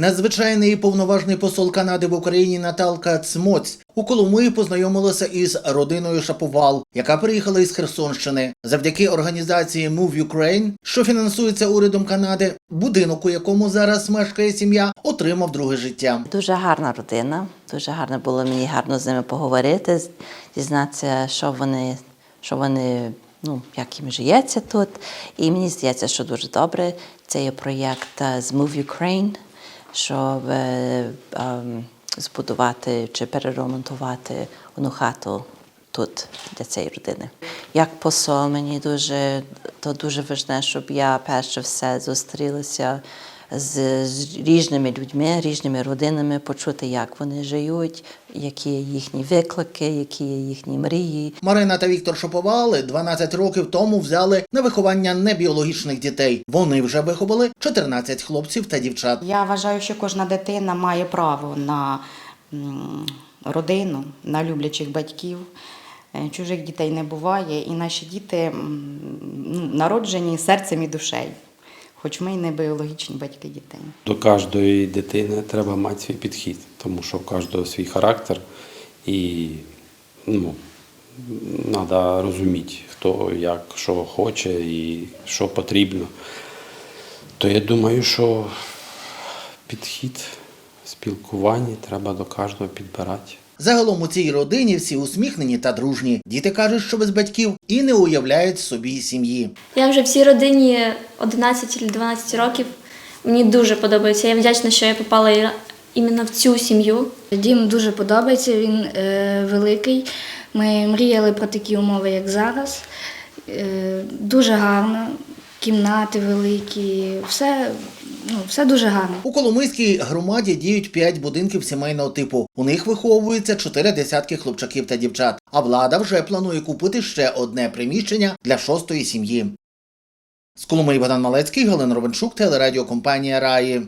Надзвичайний повноважний посол Канади в Україні Наталка Цмоць у Коломиї познайомилася із родиною Шаповал, яка приїхала із Херсонщини. Завдяки організації Move Ukraine, що фінансується урядом Канади, будинок, у якому зараз мешкає сім'я, отримав друге життя. Дуже гарна родина. Дуже гарно було мені гарно з ними поговорити, дізнатися, що вони, що вони, ну, як їм живеться тут. І мені здається, що дуже добре. Це є проєкт е, з Move Ukraine, щоб е, ем, збудувати чи переремонтувати одну хату тут для цієї родини. Як посол, мені дуже то дуже важне, щоб я перше все зустрілася з, з різними людьми, різними родинами, почути, як вони живуть, які є їхні виклики, які є їхні мрії. Марина та Віктор Шаповали 12 років тому взяли на виховання небіологічних дітей. Вони вже виховали 14 хлопців та дівчат. Я вважаю, що кожна дитина має право на родину, на люблячих батьків. Е, Чужих дітей не буває, і наші діти ну, народжені серцем і душею, хоч ми й не біологічні батьки дітей. До кожної дитини треба мати свій підхід, тому що у кожного свій характер і ну, треба розуміти, хто як, що хоче і що потрібно. То я думаю, що підхід спілкування треба до кожного підбирати. Загалом у цій родині всі усміхнені та дружні. Діти кажуть, що без батьків і не уявляють собі сім'ї. Я вже в цій родині 11 чи 12 років. Мені дуже подобається. Я вдячна, що я попала іменно в цю сім'ю. Дім дуже подобається, він е, великий. Ми мріяли про такі умови, як зараз. Е, дуже гарно, кімнати великі, все, ну, все дуже гарно. У Коломийській громаді діють 5 будинків сімейного типу. У них виховується 4 десятки хлопчаків та дівчат. А влада вже планує купити ще одне приміщення для шостої сім'ї. З Коломиї Богдан Малецький, Галина Ровенчук, телерадіокомпанія Раї.